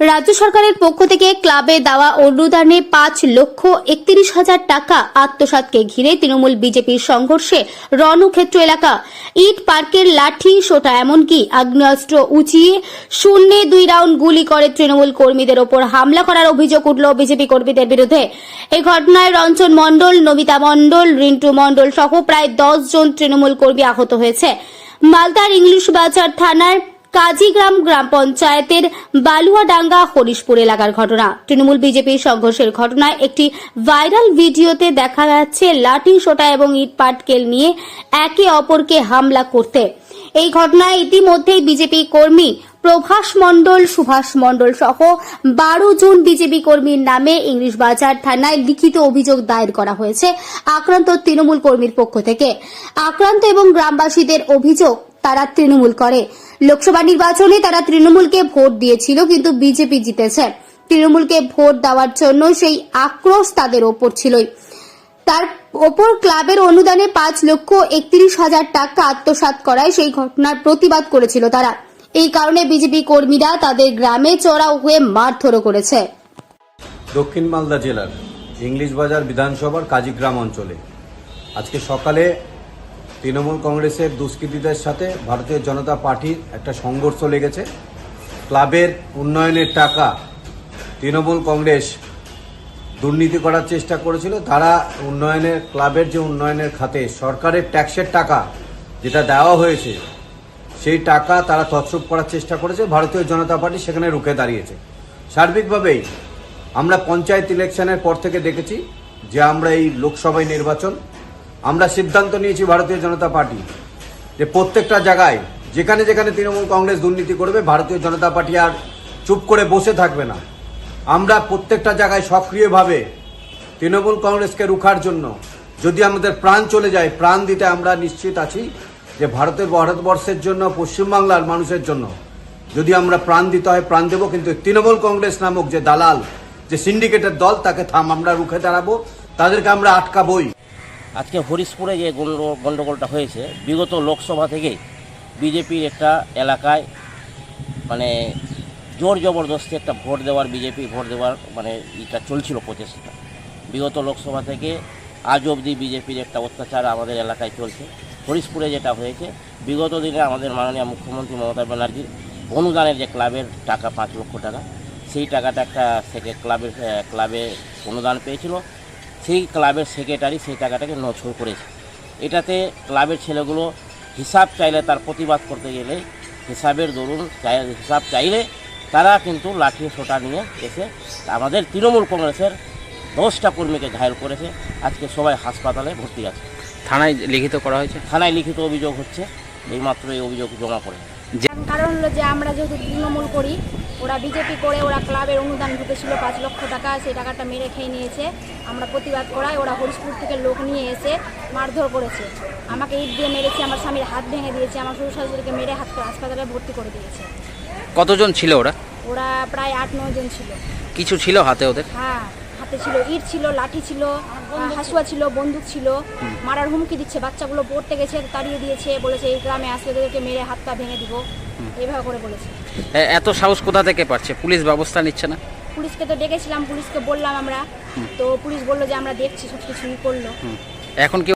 রাজ্য সরকারের পক্ষ থেকে ক্লাবে দেওয়া অনুদানে পাঁচ লক্ষ একত্রিশ হাজার টাকা আত্মসাতকে ঘিরে তৃণমূল বিজেপির সংঘর্ষে রণক্ষেত্র এলাকা। ইট পার্কের লাঠি সোটা এমনকি আগ্নেয়াস্ত্র উঁচিয়ে শূন্য দুই রাউন্ড গুলি করে তৃণমূল কর্মীদের ওপর হামলা করার অভিযোগ উঠল বিজেপি কর্মীদের বিরুদ্ধে। এই ঘটনায় রঞ্জন মণ্ডল, নমিতা মণ্ডল, রিন্টু মণ্ডল সহ প্রায় দশ জন তৃণমূল কর্মী আহত হয়েছে। মালদার ইংলিশ বাজার থানার কাজীগ্রাম গ্রাম পঞ্চায়েতের বালুয়াডাঙ্গা হরিশপুর এলাকার ঘটনা। তৃণমূল বিজেপি সংঘর্ষের ঘটনায় একটি ভাইরাল ভিডিওতে দেখা যাচ্ছে লাঠি, সোটা এবং ইট পাটকেল নিয়ে একে অপরকে হামলা করতে। এই ঘটনায় ইতিমধ্যেই বিজেপি কর্মী প্রভাস মণ্ডল, সুভাষ মণ্ডল সহ বারো জন বিজেপি কর্মীর নামে ইংলিশ বাজার থানায় লিখিত অভিযোগ দায়ের করা হয়েছে আক্রান্ত তৃণমূল কর্মীর পক্ষ থেকে। আক্রান্ত এবং গ্রামবাসীদের অভিযোগ তারা তৃণমূল করে। লোকসভা নির্বাচনে তারা তৃণমূলকে ভোট দিয়েছিল, কিন্তু বিজেপি জিতেছে। তৃণমূলকে ভোট দেওয়ার জন্য সেই আক্রোশ তাদের ওপর ছিলই। তার ওপর ক্লাবের অনুদানে পাঁচ লক্ষ একত্রিশ হাজার টাকা আত্মসাৎ করায় সেই ঘটনার প্রতিবাদ করেছিল তারা। এই কারণে বিজেপি কর্মীরা তাদের গ্রামে চড়াও হয়ে মারধরও করেছে। দক্ষিণ মালদা জেলার ইংলিশ বাজার বিধানসভার কাজীগ্রাম অঞ্চলে আজকে সকালে তৃণমূল কংগ্রেসের দুষ্কৃতীদের সাথে ভারতীয় জনতা পার্টির একটা সংঘর্ষ লেগেছে। ক্লাবের উন্নয়নের টাকা তৃণমূল কংগ্রেস দুর্নীতি করার চেষ্টা করেছিল। তারা উন্নয়নের, ক্লাবের যে উন্নয়নের খাতে সরকারের ট্যাক্সের টাকা যেটা দেওয়া হয়েছে, সেই টাকা তারা তছরূপ করার চেষ্টা করেছে। ভারতীয় জনতা পার্টি সেখানে রুখে দাঁড়িয়েছে। সার্বিকভাবেই আমরা পঞ্চায়েত ইলেকশনের পর থেকে দেখেছি যে আমরা এই লোকসভায় নির্বাচন আমরা সিদ্ধান্ত নিয়েছি ভারতীয় জনতা পার্টি যে প্রত্যেকটা জায়গায়, যেখানে যেখানে তৃণমূল কংগ্রেস দুর্নীতি করবে, ভারতীয় জনতা পার্টি আর চুপ করে বসে থাকবে না। আমরা প্রত্যেকটা জায়গায় সক্রিয়ভাবে তৃণমূল কংগ্রেসকে রুখার জন্য যদি আমাদের প্রাণ চলে যায়, প্রাণ দিতে আমরা নিশ্চিত আছি যে ভারতের, ভারতবর্ষের জন্য, পশ্চিমবাংলার মানুষের জন্য যদি আমরা প্রাণ দিতে হয়, প্রাণ দেবো, কিন্তু তৃণমূল কংগ্রেস নামক যে দালাল, যে সিন্ডিকেটের দল, তাকে থাম, আমরা রুখে দাঁড়াবো, তাদেরকে আমরা আটকাবই। আজকে হরিশপুরে যে গন্ডগোলটা হয়েছে, বিগত লোকসভা থেকে বিজেপির একটা এলাকায় মানে জোর জবরদস্তি একটা ভোট দেওয়ার, বিজেপি ভোট দেওয়ার মানে এটা চলছিল প্রচেষ্টা বিগত লোকসভা থেকে আজ অবধি বিজেপির একটা অত্যাচার আমাদের এলাকায় চলছে। হরিশপুরে যেটা হয়েছে, বিগত দিনে আমাদের মাননীয় মুখ্যমন্ত্রী মমতা ব্যানার্জির অনুদানের যে ক্লাবের টাকা পাঁচ লক্ষ টাকা, সেই টাকাটা একটা থেকে ক্লাবের, ক্লাবে অনুদান পেয়েছিল। সেই ক্লাবের সেক্রেটারি সেই টাকাটাকে নছর করেছে। এটাতে ক্লাবের ছেলেগুলো হিসাব চাইলে তার প্রতিবাদ করতে গেলে হিসাবের দরুন চাই হিসাব চাইলে তারা কিন্তু লাঠি সোটা নিয়ে এসে আমাদের তৃণমূল কংগ্রেসের দশটা কর্মীকে ঘায়ল করেছে। আজকে সবাই হাসপাতালে ভর্তি আছে। থানায় লিখিত করা হয়েছে? থানায় লিখিত অভিযোগ হচ্ছে এইমাত্র এই অভিযোগ জমা পড়ে কারণ হলো যে আমরা যেহেতু তৃণমূল করি ওরা বিজেপি করে ওরা ক্লাবের অনুদান ঢুকেছিল পাঁচ লক্ষ টাকা সেই টাকাটা মেরে খেয়ে নিয়েছে। আমরা প্রতিবাদ করায় ওরা হরিশপুর থেকে লোক নিয়ে এসে মারধর করেছে। আমাকে ইট দিয়ে মেরেছে আমার স্বামীর হাত ভেঙে দিয়েছে আমার শ্বশুর শাশুড়িকে মেরে হাত হাসপাতালে ভর্তি করে দিয়েছে। কতজন ছিল ওরা? ওরা প্রায় আট নয় জন ছিল। কিছু ছিল হাতে ওদের? হ্যাঁ। হাতে ছিল ইট ছিল লাঠি ছিল হাসুয়া ছিল বন্দুক ছিল। মারার হুমকি দিচ্ছে বাচ্চাগুলো পড়তে গেছে তাড়িয়ে দিয়েছে বলেছে এই গ্রামে আসলে তোদেরকে মেরে হাত পা ভেঙে দিব। এভাবে করে বলেছে। এত সাহস কোথা থেকে পারছে পুলিশ ব্যবস্থা নিচ্ছে না? পুলিশকে তো ডেকেছিলাম পুলিশকে বললাম আমরা। তো পুলিশ বলল যে আমরা দেখছি সব কিছুই করল এখন কি